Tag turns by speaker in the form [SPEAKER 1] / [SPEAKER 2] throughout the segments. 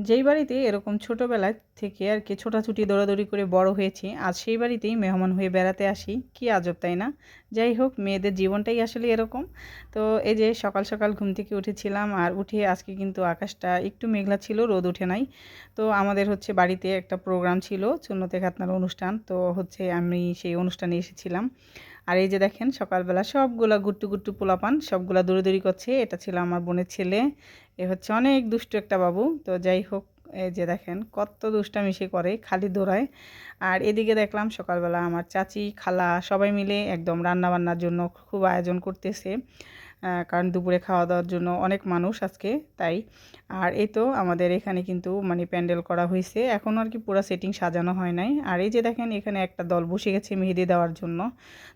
[SPEAKER 1] যেই বাড়িতে এরকম ছোটোবেলা থেকে আর কি ছোটাছুটি, দৌড়াদৌড়ি করে বড় হয়েছি, আজ সেই বাড়িতেই মেহমান হয়ে বেড়াতে আসি। কি আজব, তাই না? যাই হোক, মেয়েদের জীবনটাই আসলে এরকম। তো এই যে সকাল সকাল ঘুম থেকে উঠেছিলাম আর উঠে আজকে কিন্তু আকাশটা একটু মেঘলা ছিল, রোদ উঠে নাই। তো আমাদের হচ্ছে বাড়িতে একটা প্রোগ্রাম ছিল, চুন্নতে খাতনার অনুষ্ঠান। তো হচ্ছে আমি সেই অনুষ্ঠানে এসেছিলাম। আর এই যে দেখেন, সকালবেলা সবগুলা গুট্টু গুট্টু পোলাপান, সবগুলা দৌড়ি করছে। এটা ছিল আমার বোনের ছেলে। এ হচ্ছে অনেক দুষ্টু একটা বাবু। তো যাই হোক এই যে দেখেন, কত দুষ্টামি সে করে খালি দৌড়ায় আর এদিকে দেখলাম সকালবেলা আমার চাচি, খালা সবাই মিলে একদম রান্না বান্নার জন্য খুব আয়োজন করতেছে। কারণ দুপুরে খাওয়া দাওয়ার জন্য অনেক মানুষ আজকে, তাই। আর এই তো আমাদের এখানে কিন্তু মানে প্যান্ডেল করা হয়েছে এখনও আর কি পুরো সেটিং সাজানো হয় নাই। আর এই যে দেখেন, এখানে একটা দল বসে গেছে মেহেদি দেওয়ার জন্য।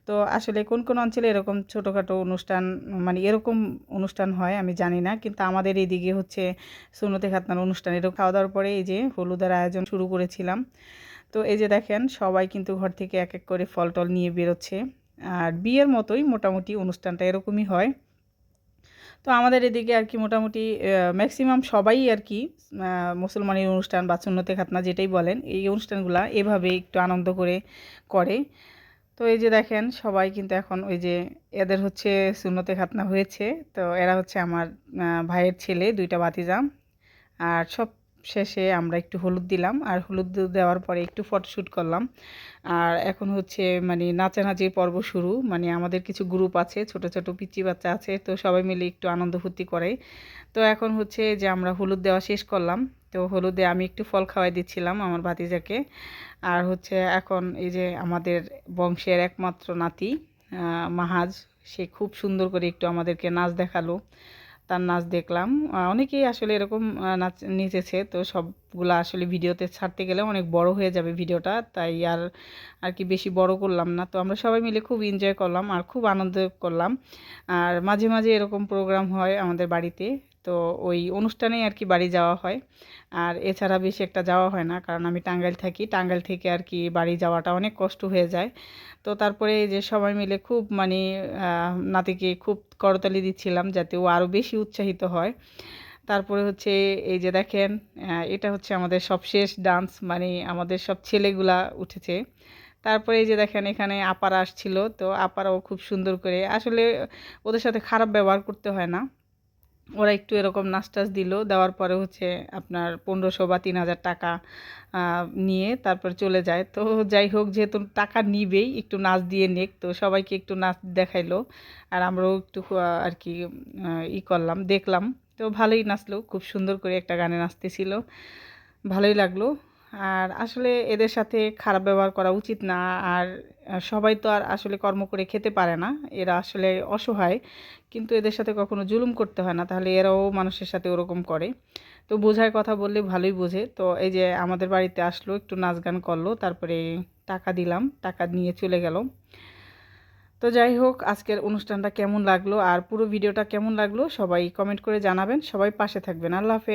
[SPEAKER 1] তো আসলে কোন কোন অঞ্চলে এরকম ছোটোখাটো অনুষ্ঠান মানে এরকম অনুষ্ঠান হয় আমি জানি না। কিন্তু আমাদের এইদিকে হচ্ছে সুনতে খাতনার অনুষ্ঠান, এরকম খাওয়া দাওয়ার পরে এই যে হলুদের আয়োজন শুরু করেছিলাম। তো এই যে দেখেন, সবাই কিন্তু ঘর থেকে এক এক করে ফল টল নিয়ে বেরোচ্ছে। আর বিয়ের মতোই মোটামুটি অনুষ্ঠানটা এরকমই হয়। তো আমাদের এদিকে আর কি মোটামুটি ম্যাক্সিমাম সবাই আর কি মুসলমানের অনুষ্ঠান বা সুন্নতে খাতনা যেটাই বলেন, এই অনুষ্ঠানগুলো এভাবে একটু আনন্দ করে করে। তো এই যে দেখেন, সবাই কিন্তু এখন ওই যে এদের হচ্ছে সুন্নতে খাতনা হয়েছে। তো এরা হচ্ছে আমার ভাইয়ের ছেলে, দুইটা বাতিজা আর সব শেষে আমরা একটু হলুদ দিলাম আর হলুদ দেওয়ার পরে একটু ফটোশ্যুট করলাম। আর এখন হচ্ছে মানে নাচানাচির পর্ব শুরু। মানে আমাদের কিছু গ্রুপ আছে, ছোট ছোট পিচি বাচ্চা আছে, তো সবাই মিলে একটু আনন্দ ফুর্তি করে। তো এখন হচ্ছে যে আমরা হলুদ দেওয়া শেষ করলাম। তো হলুদে আমি একটু ফল খাওয়াই দিচ্ছিলাম আমার ভাতিজাকে। আর হচ্ছে এখন এই যে আমাদের বংশের একমাত্র নাতি মাহাজ, সে খুব সুন্দর করে একটু আমাদেরকে নাচ দেখাল। তার নাচ দেখলাম। অনেকেই আসলে এরকম নাচ নেচেছে। তো সবগুলো আসলে ভিডিওতে ছাড়তে গেলে অনেক বড় হয়ে যাবে ভিডিওটা। তাই আর আর কি বেশি বড় করলাম না। তো আমরা সবাই মিলে খুব এনজয় করলাম আর খুব আনন্দ করলাম। আর মাঝে মাঝে এরকম প্রোগ্রাম হয় আমাদের বাড়িতে। তো ওই অনুষ্ঠানেই আর কি বাড়ি যাওয়া হয়। আর এছাড়া বেশি একটা যাওয়া হয় না, কারণ আমি টাঙ্গাইল থাকি। টাঙ্গাইল থেকে আর কি বাড়ি যাওয়াটা অনেক কষ্ট হয়ে যায়। তো তারপরে যে সবাই মিলে খুব মানে নাতিকে খুব করতালি দিচ্ছিলাম যাতে ও আরও বেশি উৎসাহিত হয়। তারপরে হচ্ছে এই যে দেখেন এটা হচ্ছে আমাদের সবশেষ ডান্স মানে আমাদের সব ছেলেগুলা উঠেছে। তারপরে এই যে দেখেন, এখানে আপারা আসছিল। তো আপারাও খুব সুন্দর করে, আসলে ওদের সাথে খারাপ ব্যবহার করতে হয় না। ওরা একটু এরকম নাচ টাচ দিল। দেওয়ার পরে হচ্ছে আপনার পনেরোশো বা তিন হাজার টাকা নিয়ে তারপর চলে যায়। তো যাই হোক, যেহেতু টাকা নিবেই, একটু নাচ দিয়ে নেক, তো সবাইকে একটু নাচ দেখাইলো। আর আমরাও একটু আর কি ই করলাম, দেখলাম। তো ভালোই নাচলো, খুব সুন্দর করে একটা গানে নাচতেছিল। ভালোই লাগল। আর আসলে এদের সাথে খারাপ ব্যবহার করা উচিত না। আর সবাই তো আর আসলে কর্ম করে খেতে পারে না। এরা আসলে অসহায়। কিন্তু এদের সাথে কখনো জুলুম করতে হয় না। তাহলে এরাও মানুষের সাথে ওরকম করে। তো বোঝায় কথা বললে ভালোই বোঝে। তো এই যে আমাদের বাড়িতে আসলো, একটু নাচ গান করল, তারপরে টাকা দিলাম। টাকা নিয়ে চলে গেল। তো যাই হোক, আজকের অনুষ্ঠানটা কেমন লাগল? আর পুরো ভিডিওটা কেমন লাগল? সবাই কমেন্ট করে জানাবেন। সবাই পাশে থাকবেন। আল্লাহ হাফেজ।